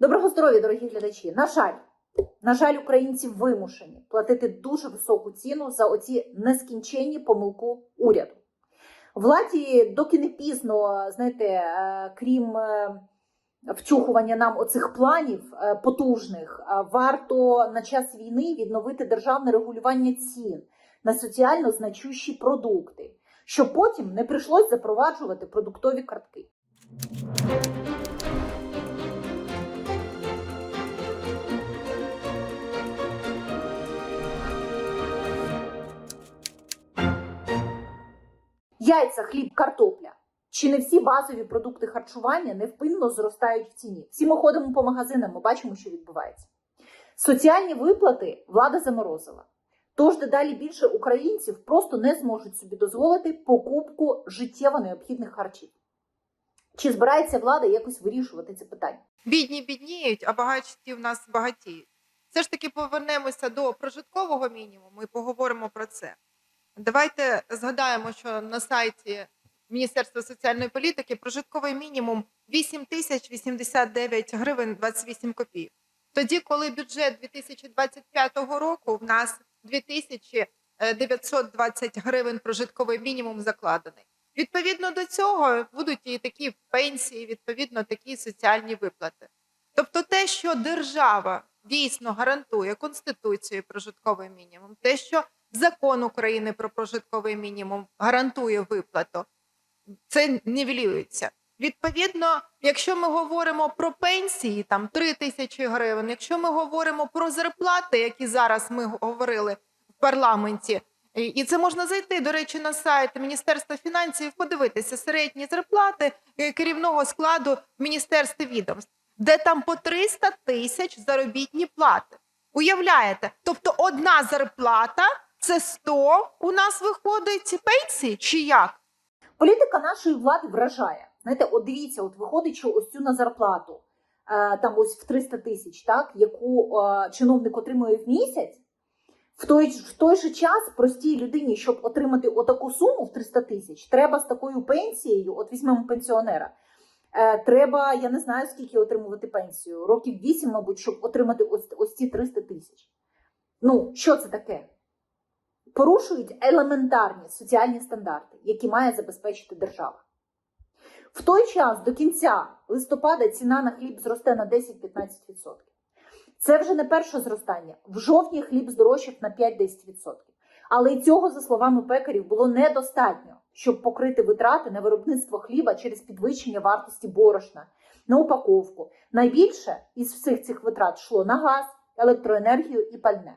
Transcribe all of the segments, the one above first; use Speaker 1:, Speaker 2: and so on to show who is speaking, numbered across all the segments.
Speaker 1: Доброго здоров'я, дорогі глядачі. На жаль, на жаль, українці вимушені платити дуже високу ціну за оці нескінченні помилку уряду. Владі, доки не пізно, знаєте, е, крім е, втюхування нам оцих планів е, потужних, варто на час війни відновити державне регулювання цін на соціально значущі продукти, щоб потім не прийшлось запроваджувати продуктові картки. Яйця, хліб, картопля. Чи не всі базові продукти харчування невпинно зростають в ціні? Всі ми ходимо по магазинам, ми бачимо, що відбувається. Соціальні виплати влада заморозила. Тож дедалі більше українців просто не зможуть собі дозволити покупку життєво необхідних харчів. Чи збирається влада якось вирішувати це питання?
Speaker 2: Бідні бідніють, а багаті в нас багатіють. Все ж таки повернемося до прожиткового мінімуму і поговоримо про це. Давайте згадаємо, що на сайті Міністерства соціальної політики прожитковий мінімум 8 тисяч 89 гривень 28 копійок. Тоді, коли бюджет 2025 року в нас 2920 гривень прожитковий мінімум закладений. Відповідно до цього будуть і такі пенсії, відповідно, такі соціальні виплати. Тобто, те, що держава дійсно гарантує Конституцією прожитковий мінімум, те, що закон України про прожитковий мінімум гарантує виплату, це нівелюється. Відповідно, якщо ми говоримо про пенсії, там 3 тисячі гривень, якщо ми говоримо про зарплати, які зараз ми говорили в парламенті, і- це можна зайти, до речі, на сайт Міністерства фінансів, подивитися середні зарплати е, керівного складу Міністерства відомств, де там по 300 тисяч заробітні плати. Уявляєте? Тобто одна зарплата це 100 у нас виходить пенсії, чи як?
Speaker 1: Політика нашої влади вражає. Знаєте, от дивіться, от виходить, що ось цю на зарплату, е, там ось в 300 тисяч, так, яку е, чиновник отримує в місяць, в той, в той же час простій людині, щоб отримати отаку суму в 300 тисяч, треба з такою пенсією, от візьмемо пенсіонера, е, треба, я не знаю, скільки отримувати пенсію, років 8, мабуть, щоб отримати ось, ось ці 300 тисяч. Ну, що це таке? Порушують елементарні соціальні стандарти, які має забезпечити держава. В той час до кінця листопада ціна на хліб зросте на 10-15%. Це вже не перше зростання. В жовтні хліб здорожчав на 5-10%. Але і цього, за словами пекарів, було недостатньо, щоб покрити витрати на виробництво хліба через підвищення вартості борошна, на упаковку. Найбільше із всіх цих витрат йшло на газ, електроенергію і пальне.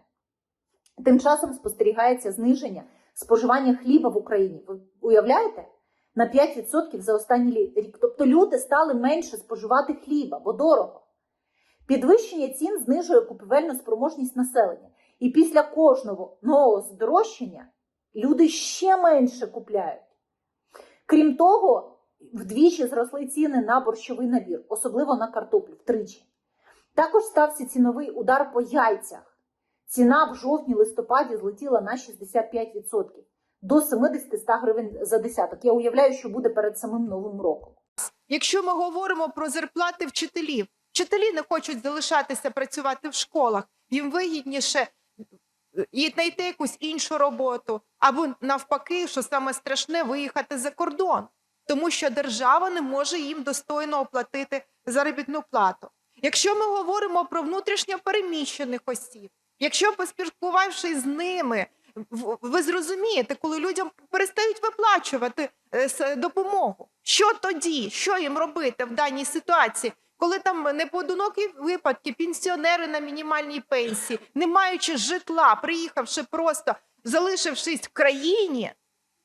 Speaker 1: Тим часом спостерігається зниження споживання хліба в Україні. Ви уявляєте? На 5% за останній рік. Тобто люди стали менше споживати хліба, бо дорого. Підвищення цін знижує купівельну спроможність населення. І після кожного нового здорожчання люди ще менше купляють. Крім того, вдвічі зросли ціни на борщовий набір, особливо на картоплю втричі. Також стався ціновий удар по яйцях. Ціна в жовтні-листопаді злетіла на 65% до 70-100 гривень за десяток. Я уявляю, що буде перед самим новим роком.
Speaker 2: Якщо ми говоримо про зарплати вчителів, вчителі не хочуть залишатися працювати в школах, їм вигідніше е, і знайти якусь іншу роботу, або навпаки, що саме страшне, виїхати за кордон, тому що держава не може їм достойно оплатити заробітну плату. Якщо ми говоримо про внутрішньо переміщених осіб, якщо поспілкувавшись з ними, ви зрозумієте, коли людям перестають виплачувати е, допомогу, що тоді, що їм робити в даній ситуації, коли там непоодинокі випадки, пенсіонери на мінімальній пенсії, не маючи житла, приїхавши просто, залишившись в країні,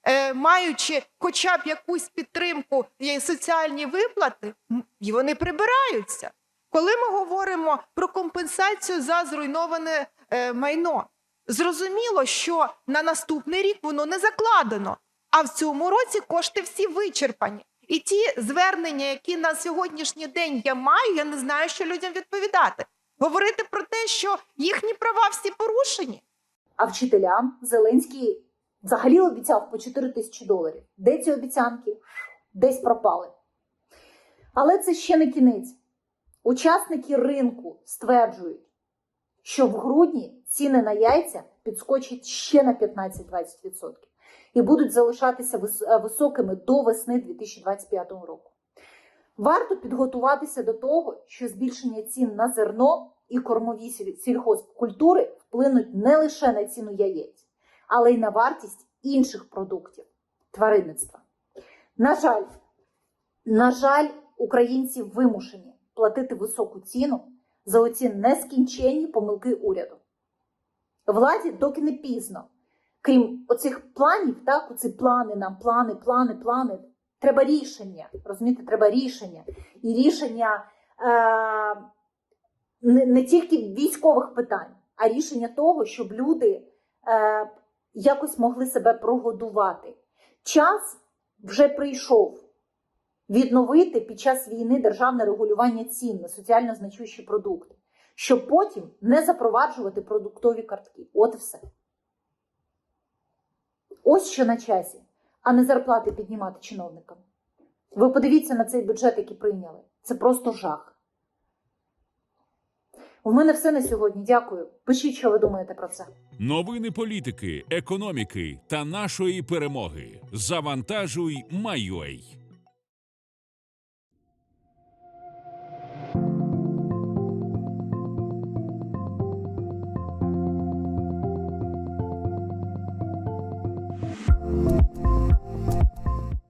Speaker 2: е, маючи хоча б якусь підтримку і соціальні виплати, і вони прибираються. Коли ми говоримо про компенсацію за зруйноване майно, зрозуміло, що на наступний рік воно не закладено, а в цьому році кошти всі вичерпані. І ті звернення, які на сьогоднішній день я маю, я не знаю, що людям відповідати. Говорити про те, що їхні права всі порушені.
Speaker 1: А вчителям Зеленський взагалі обіцяв по 4 тисячі доларів. Де ці обіцянки? Десь пропали. Але це ще не кінець. Учасники ринку стверджують, що в грудні ціни на яйця підскочать ще на 15-20% і будуть залишатися е, високими до весни 2025 року. Варто підготуватися до того, що збільшення цін на зерно і кормові сіль- сільгоспкультури вплинуть не лише на ціну яєць, але й на вартість інших продуктів тваринництва. На жаль, на жаль, українці вимушені платити високу ціну за оці нескінченні помилки уряду. Владі доки не пізно. Крім оцих планів, так, оці плани нам, плани, плани, плани. Треба рішення. Розумієте, треба рішення. І рішення е, не, не тільки військових питань, а рішення того, щоб люди е, якось могли себе прогодувати. Час вже прийшов відновити під час війни державне регулювання цін на соціально значущі продукти, щоб потім не запроваджувати продуктові картки. От і все. Ось що на часі, а не зарплати піднімати чиновникам. Ви подивіться на цей бюджет, який прийняли. Це просто жах. У мене все на сьогодні. Дякую. Пишіть, що ви думаєте про це.
Speaker 3: Новини політики, економіки та нашої перемоги. Завантажуй, майой.